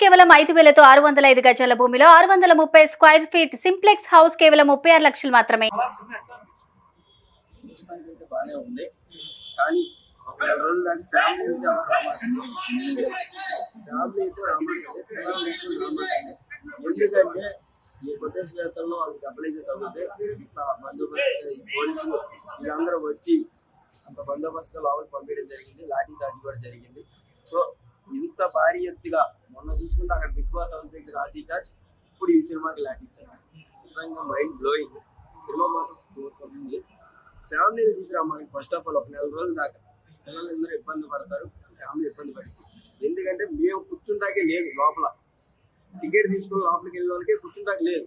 కేవలం ఐదు వేలతో ఆరు వందల ఐదు గజాల భూమిలో ఆరు వందల ముప్పై స్క్వైర్ ఫీట్ సింప్లెక్స్ హౌస్ కేవలం ముప్పై ఆరు లక్షలు మాత్రమే. కానీ ఎందుకంటే ఈ కొత్త శ్వేతంలో వాళ్ళకి దెబ్బలైతే తగ్గితే ఇంత బందోబస్తు ఈ పోలీసులు వీళ్ళందరూ వచ్చి అంత బందోబస్తుగా లోపలికి పంపించడం జరిగింది లాఠీ చార్జ్ కూడా జరిగింది సో ఇంత భారీ ఎత్తుగా మొన్న చూసుకుంటే అక్కడ బిగ్ బాస్ హౌస్ దగ్గర లాఠీ చార్జ్ ఇప్పుడు ఈ సినిమాకి లాఠీ చార్జ్ నిజంగా మైండ్ బ్లోయింగ్ సినిమా మాత్రం సూపర్ ఫ్యామిలీని తీసుకురామని ఫస్ట్ ఆఫ్ ఆల్ ఒక నెల రోజుల దాకా పిల్లలందరూ ఇబ్బంది పడతారు ఫ్యామిలీ ఇబ్బంది పడింది. ఎందుకంటే మేము కూర్చుంటాకే లేదు లోపల. టికెట్ తీసుకుని లోపలికి వెళ్ళిన వాళ్ళకే కూర్చుంటాక లేదు.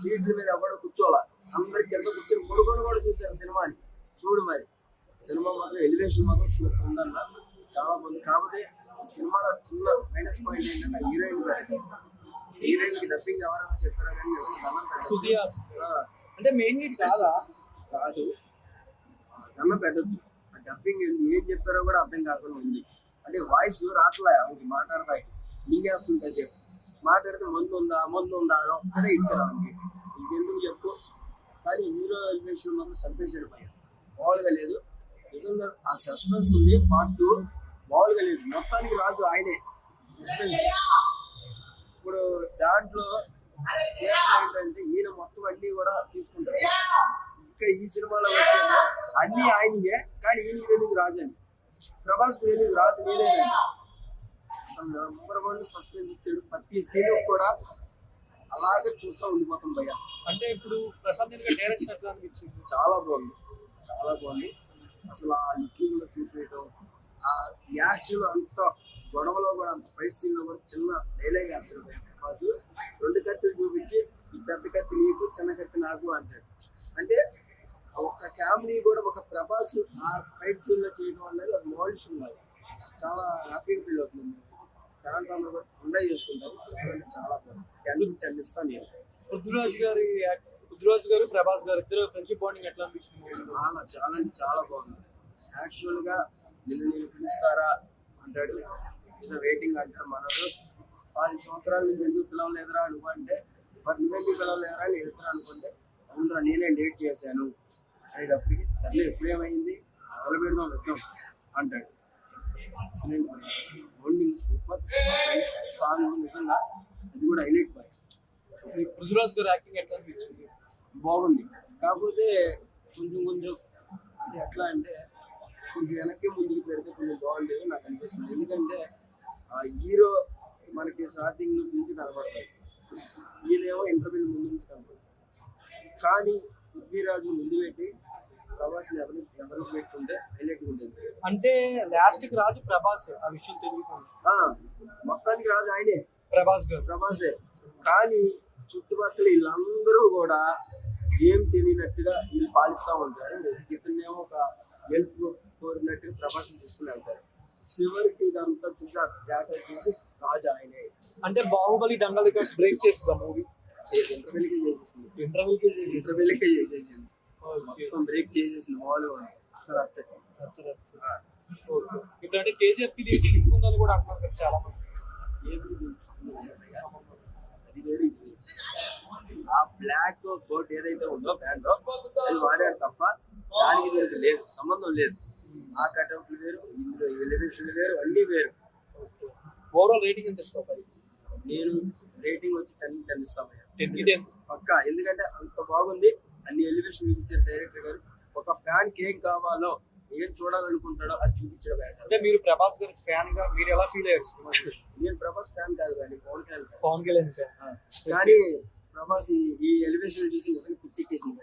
సీట్ల మీద ఎవడో కూర్చోవాలా? అందరికి కింద కూర్చొని పడుకొని కూడా చూసారు సినిమాని. చూడు మరి. సినిమా మాత్రం ఎలివేషన్ మాత్రం సూపర్ ఉందన్న. చాలా బాగుంది. కాకపోతే సినిమాలో చిన్న మైనస్ పాయింట్ ఏంటంటే హీరోయిన్ హీరోయిన్కి డబ్బింగ్ ఎవరైనా చెప్పారా కానీ అంటే మెయిన్ నీట్ కాదా? కాదు. దండం పెట్టచ్చు. ఆ డబ్బింగ్ ఏంది ఏం చెప్పారో కూడా అర్థం కాకుండా ఉంది. అంటే వాయిస్ రావట్లే ఆమెకి మాట్లాడతాయి. మింగేస్తుంది కాసేపు మాట్లాడితే మందు ఉందా మందు ఉందా అది ఒక్కడే ఇచ్చారు ఆమెకి. ఇంకెందుకు చెప్పు? కానీ హీరో ఎలివేషన్ మాత్రం చంపేశాడు పైన మామూలుగా లేదు. నిజంగా ఆ సస్పెన్స్ ఉంది పార్ట్ టూ మామూలుగా లేదు. మొత్తానికి రాజు ఆయనే. సస్పెన్స్ ఇప్పుడు దాంట్లో ఏంటంటే ఈయన మొత్తం అన్ని కూడా తీసుకుంటారు. ఇక్కడ ఈ సినిమాలో వచ్చేది అన్ని ఆయనయే కానీ ఈయనకి తెలియదు రాజు అని ప్రభాస్ తెలియదు రాజు నేనేనండి అసలు నెంబర్ వన్ సస్పెన్స్ ఇచ్చాడు ప్రతి సీన్ కూడా. అలాగే చూస్తూ ఉండిపోతాం భయ్య. అంటే ఇప్పుడు ప్రశాంత్ డైరెక్షన్ చాలా బాగుంది. చాలా బాగుంది. అసలు ఆ లుక్ కూడా చూపించడం ఆ యాక్షన్ అంత గొడవలో కూడా అంత ఫైట్ సీన్లో కూడా చిన్న డైలాగ్ వేస్తాడు ప్రభాస్ రెండు కత్తులు చూపించి పెద్ద కత్తి నీకు చిన్న కత్తి నాకు అంటాడు. అంటే ఒక కామెడీ కూడా ఒక ప్రభాస్ ఆ ఫైట్ సీన్లో చేయడం అనేది అది మోడల్స్ ఉన్నది చాలా హ్యాపీగా ఫీల్ అవుతుంది. ఫ్యాన్స్ అందరూ కూడా ఎంజాయ్ చేసుకుంటారు. చాలా బాగుంది. టెన్ ఇస్తాను నేను. పృథ్వీరాజ్ గారి పృథ్వీరాజ్ గారు ప్రభాస్ గారు ఇద్దరు ఫ్రెండ్షిప్ బాండింగ్ ఎట్లా అనిపించింది? చాలా చాలా చాలా బాగుంది. యాక్చువల్గా నిన్ను నేను పిలుస్తారా అంటాడు. ఇలా వెయిటింగ్ అంటాడు మనడు. పది సంవత్సరాల నుంచి ఎందుకు పిలవలేదురా అనుకుంటే అంటే మరి నువ్వెందుకు పిలవలేదురా నేను ఎదురు అనుకుంటే అవునురా నేనే లేట్ చేశాను. అనేటప్పటికి సర్లే ఎప్పుడేమైంది మొదలు పెడదాం వద్దాం అంటాడు. ఎక్సలెంట్ బౌండింగ్ సూపర్ సాంగ్ నిజంగా అది కూడా హైలైట్ బాయ్ పృథ్వరాజ్ గారు యాక్టింగ్ ఎట్లా అనిపించింది? బాగుంది. కాకపోతే కొంచెం కొంచెం అంటే ఎట్లా అంటే కొంచెం వెనక్కి ముందుకు పెడితే కొంచెం బాగుండేది నాకు అనిపిస్తుంది. ఎందుకంటే ఆ హీరో మనకి స్టార్టింగ్ నుంచి కనబడతాడు. ఈయనేమో ఇంటర్వ్యూ ముందు నుంచి కనబడతాడు. కానీ పృథ్వీరాజు ముందు పెట్టి ప్రవాసులు ఎవరు ఎవరు పెట్టుకుంటే హైలైట్ ఉంటుంది. అంటే లాస్ట్కి రాజు ప్రభాస్ ఆ విషయం తెలియకుండా. మొత్తానికి రాజు ఆయనే. ప్రభాస్ గారు. ప్రభాసే. కానీ చుట్టుపక్కల వీళ్ళందరూ కూడా ఏం తెలియనట్టుగా వీళ్ళు పాలిస్తూ ఉంటారు. ఇతన్నేమో ఒక హెల్ప్ ప్రభాస్ తీసుకుని వెళ్తారు. చివరికి ఇదంతా చూసి ఆ డేటా చూసి రాజు ఆయనే. అంటే బాహుబలి డంగల్ రికార్డ్స్ బ్రేక్ చేస్తుంది మూవీ ఇంటర్వెల్కే చేసేసింది. ఇంటర్వ్యూకి చేసి ఇంటర్వెల్కే చేసేసింది. మొత్తం బ్రేక్ చేసేసింది మామూలుగా ఉంది. అసలు ఇప్పుడు అంటే కేజీఎఫ్కి దీనికి లింక్ ఉందని కూడా అంటున్నారు కదా చాలా మంది. ఆ బ్లాక్ కోట్ ఏదైతే ఉందో బ్యాండ్ అది వాడారు తప్ప దానికి దీనికి లేదు సంబంధం లేదు. ఆ కట్అవుట్లు వేరు ఇందులో ఎలివేషన్ వేరు అన్ని వేరు. ఓవరాల్ రేటింగ్ ఎంత ఇస్తావు నేను రేటింగ్ వచ్చి టెన్ టెన్ టెన్ పక్కా. ఎందుకంటే అంత బాగుంది. అన్ని ఎలివేషన్ చూపించారు డైరెక్టర్ గారు. ఒక ఫ్యాన్కి ఏం కావాలో ఏం చూడాలనుకుంటాడో అది చూపించడం. అంటే మీరు ప్రభాస్ గారి ఫ్యాన్గా మీరు ఎలా ఫీల్ అయ్యారు? నేను ప్రభాస్ ఫ్యాన్ కాదు కానీ పవన్ ఫ్యాన్ పవన్ కళ్యాణ్ కానీ ప్రభాస్ ఈ- ఈ ఎలివేషన్ చూసి నిజంగా పిచ్చెక్కేసింది.